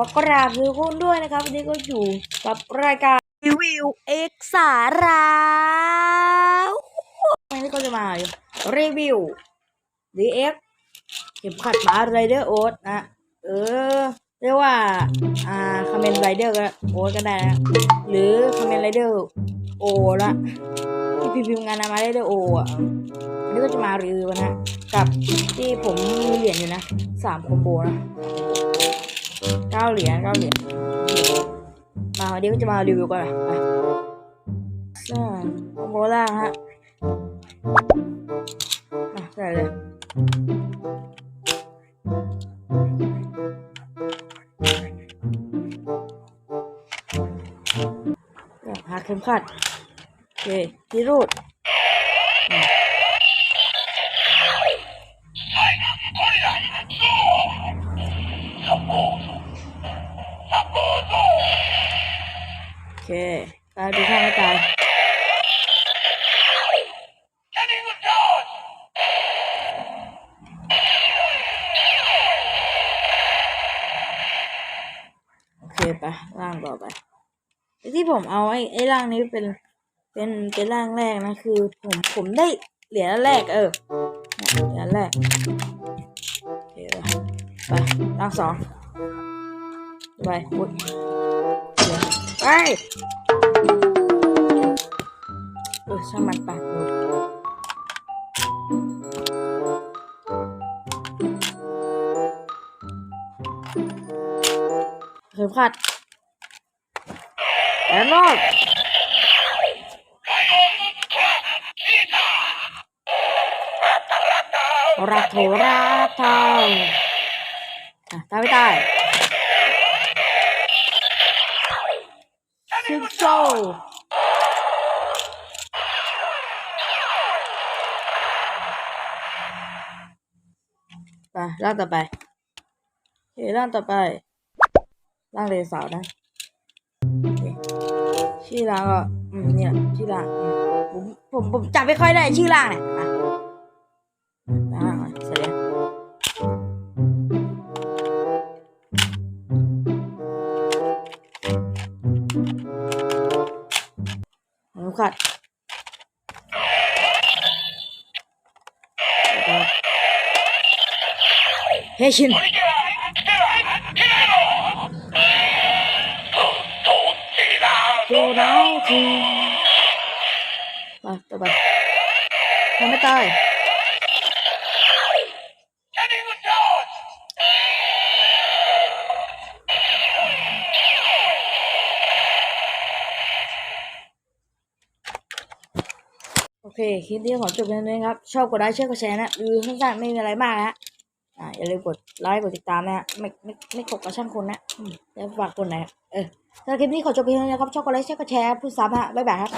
อกราบทุกคนด้วยนะครับ วันนี้ก็อยู่กับรายการรีวิวเอกสาราวันนี้ก็จะมารีวิว DX เอฟเข็มขัดบาไรเดอร์โอ๊ตนะ เออ เรียกว่า อ่าคาเมนต์ไรเดอร์ก็โอ๊ตก็ได้นะ หรือคาเมนต์ไรเดอร์โอละที่พิมพ์งานนามาไรเดอร์โออะอันนี้ก็จะมารีวิวนะ กับที่ผมมีเหรียญอยู่นะสามคอมโบนะ เก้าเหรียญเก้าเหรียญมาวันนี้ก็จะมารีวิวกันนะไปสามคอมโบล่างฮะมาใส่เลยหาเข็มขัดโอเคที่รูด เคตายดูข้างตายโอเคไปร่างต่อไป ที่ผมเอาไอ้ไอ้ร่างนี้เป็นเป็นเป็นร่างแรกนะคือ ผมผมได้เหรียญแรก เออเหรียญแรกโอเคไปไปร่างสองไปอุ้ย ไปเออช่างมันปากดูเข็มขัดแอนนอกรักโถราทางอะตายไม่ตาย ซิมโซไปร่างต่อไปโอเคร่างต่อไป ร่างเรสาวนะชื่อร่างก็อืมเนี่ยชื่อร่างผมผมผมจำไม่ค่อยได้ชื่อร่างเนี่ย เอาลูกขัดแล้วก็เฮ้ยชินโดดาคือมาต่อไปยังไม่ตาย เคคลิปนี้ขอจบเพียงเท่านี้ครับ ชอบกดไลค์แชร์กดแชร์นะดูสั้นๆไม่มีอะไรมากนะฮะอ่าอย่าลืมกดไลค์กดติดตามนะฮะไม่ไม่ไม่กดกระช่างคนนะอืมแล้วฝากคนไหนเออสำหรับคลิปนี้ขอจบเพียงเท่านี้ครับชอบกดไลค์แชร์กดแชร์พูดซ้ำฮะบ๊ายบายครับ